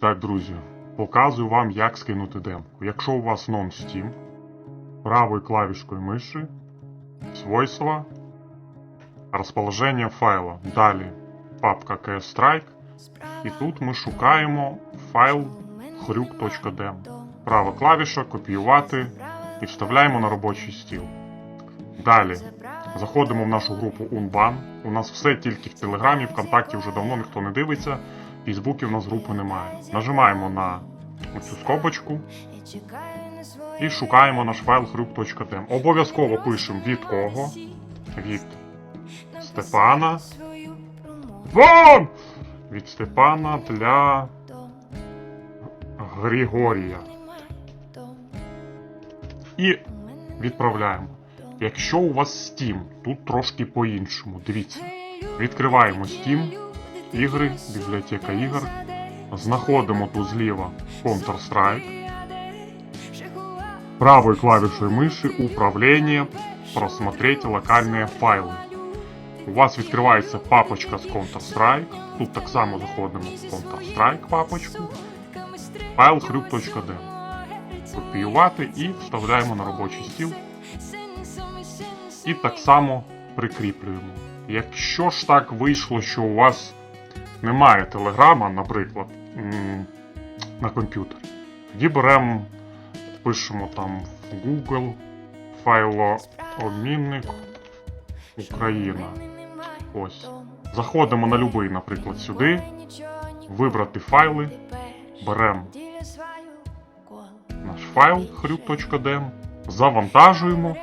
Так, друзі, показую вам, як скинути демку. Якщо у вас non-Steam, правою клавішкою миші, свойства, розположення файла. Далі папка CS Strike. І тут ми шукаємо файл хрюк.dem. Права клавіша, копіювати і вставляємо на робочий стіл. Далі заходимо в нашу групу Unban. У нас все тільки в Телеграмі, ВКонтакті вже давно ніхто не дивиться. Фейсбуці в нас групи немає. Нажимаємо на цю скобочку і шукаємо наш файл хрюк.dem. Обов'язково пишемо від кого. Від Степана. Вон! Від Степана для Григорія. І відправляємо. Якщо у вас Steam, тут трошки по-іншому. Дивіться. Відкриваємо Steam, ігри, бібліотека ігор. Знаходимо тут зліва Counter-Strike. Правою клавішою миші управління просмотреть локальні файли. У вас відкривається папочка з Counter-Strike. Тут так само заходимо в Counter-Strike папочку. Файл хрюк.dem. Копіювати і вставляємо на робочий стіл. І так само прикріплюємо. Якщо ж так вийшло, що у вас немає телеграма, наприклад, на комп'ютері, тоді беремо, пишемо там в Google файлообмінник Україна. Ось. Заходимо на будь-який, наприклад, сюди, вибрати файли, беремо наш файл хрюк.dem, завантажуємо.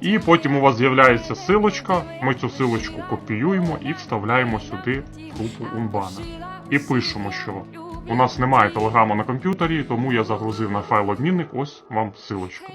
І потім у вас з'являється силочка. Ми цю силочку копіюємо і вставляємо сюди групу Unbana. І пишемо, що у нас немає телеграма на комп'ютері, тому я загрузив на файл обмінник. Ось вам силочка.